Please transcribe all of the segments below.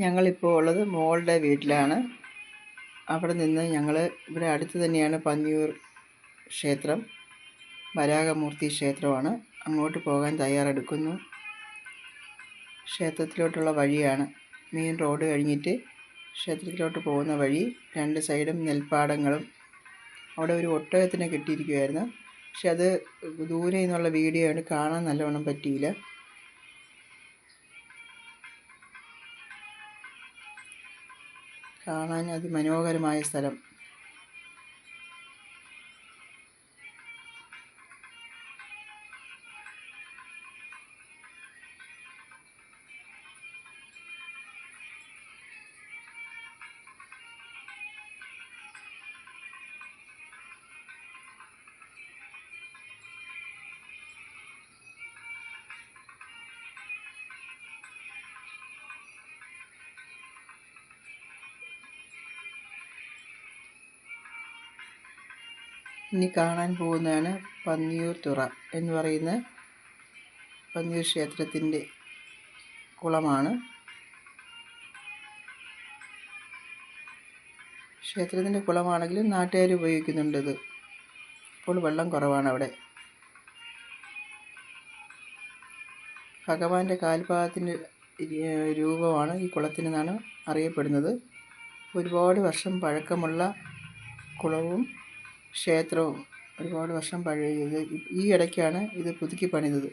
ഞങ്ങളിപ്പോൾ ഉള്ളത് മോളുടെ വീട്ടിലാണ്. അവിടെ നിന്ന് ഞങ്ങൾ ഇവിടെ അടുത്ത് തന്നെയാണ് പന്നിയൂർ ക്ഷേത്രം വരാഹമൂർത്തി ക്ഷേത്രമാണ്. അങ്ങോട്ട് പോകാൻ തയ്യാറെടുക്കുന്നു. ക്ഷേത്രത്തിലോട്ടുള്ള വഴിയാണ്. മെയിൻ റോഡ് കഴിഞ്ഞിട്ട് ക്ഷേത്രത്തിലോട്ട് പോകുന്ന വഴി രണ്ട് സൈഡും നെൽപ്പാടങ്ങളും. അവിടെ ഒരു ഒട്ടകത്തിനെ കെട്ടിയിരിക്കുമായിരുന്നു പക്ഷെ അത് ദൂരെ നിന്നുള്ള വീഡിയോ ആണ്. കാണാൻ നല്ലവണ്ണം പറ്റിയില്ല. കാണാൻ അതിമനോഹരമായ സ്ഥലം. ഇനി കാണാൻ പോകുന്നതാണ് പന്നിയൂർ തുറ എന്ന് പറയുന്ന പന്നിയൂർ ക്ഷേത്രത്തിന്റെ കുളമാണ്. ക്ഷേത്രത്തിന്റെ കുളമാണെങ്കിലും നാട്ടുകാർ ഉപയോഗിക്കുന്നുണ്ട് ഇത് ഇപ്പോൾ വെള്ളം കുറവാണ് അവിടെ. ഭഗവാന്റെ കാൽപാദത്തിന്റെ രൂപമാണ് ഈ കുളത്തിനെന്നാണ് അറിയപ്പെടുന്നത്. ഒരുപാട് വർഷം പഴക്കമുള്ള കുളവും ക്ഷേത്രവും ഒരുപാട് വർഷം പഴയത് ഈ ഇടയ്ക്കാണ് ഇത് പുതുക്കി പണിതത്.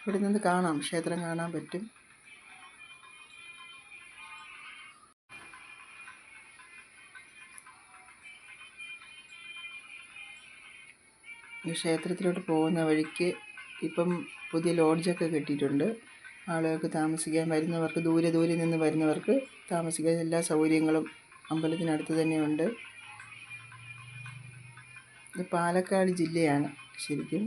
ഇവിടെ നിന്ന് കാണാം ക്ഷേത്രം കാണാൻ പറ്റും. ഈ ക്ഷേത്രത്തിലോട്ട് പോകുന്ന വഴിക്ക് ഇപ്പം പുതിയ ലോഡ്ജൊക്കെ കെട്ടിയിട്ടുണ്ട്. ആളുകൾക്ക് താമസിക്കാൻ വരുന്നവർക്ക് ദൂരെ ദൂരെ നിന്ന് വരുന്നവർക്ക് താമസിക്കാൻ എല്ലാ സൗകര്യങ്ങളും അമ്പലത്തിനടുത്ത് തന്നെയുണ്ട്. ഇത് പാലക്കാട് ജില്ലയാണ് ശരിക്കും.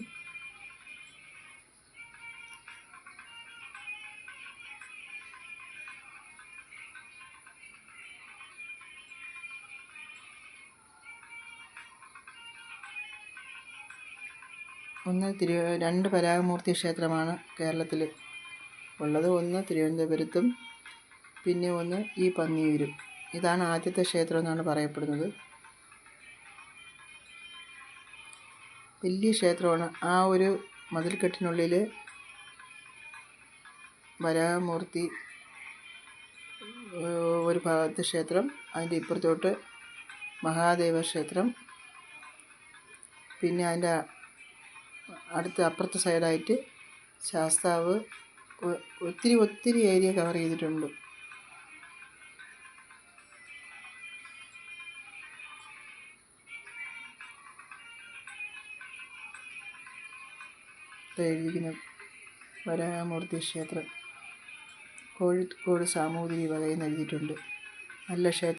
ഒന്ന് തിരു രണ്ട് പരാഗമൂർത്തി ക്ഷേത്രമാണ് കേരളത്തിൽ ഉള്ളത് ഒന്ന് തിരുവനന്തപുരത്തും പിന്നെ ഒന്ന് ഈ പന്നിയൂരും. ഇതാണ് ആദ്യത്തെ ക്ഷേത്രം എന്നാണ് പറയപ്പെടുന്നത്. വലിയ ക്ഷേത്രമാണ്. ആ ഒരു മതിൽക്കെട്ടിനുള്ളിൽ വരാമൂർത്തി ഒരു ഭാഗത്ത് ക്ഷേത്രം അതിന്റെ ഇപ്പുറത്തോട്ട് മഹാദേവ ക്ഷേത്രം പിന്നെ അതിന്റെ അടുത്ത അപ്പുറത്തെ സൈഡായിട്ട് ശാസ്താവ് ഒത്തിരി ഒത്തിരി ഏരിയ കവർ ചെയ്തിട്ടുണ്ട്. എഴുതിയിരിക്കുന്ന വരാമൂർത്തി ക്ഷേത്രം. കോഴിക്കോട് സാമൂതിരി വകയെന്ന് എഴുതിയിട്ടുണ്ട്. നല്ല ക്ഷേത്രം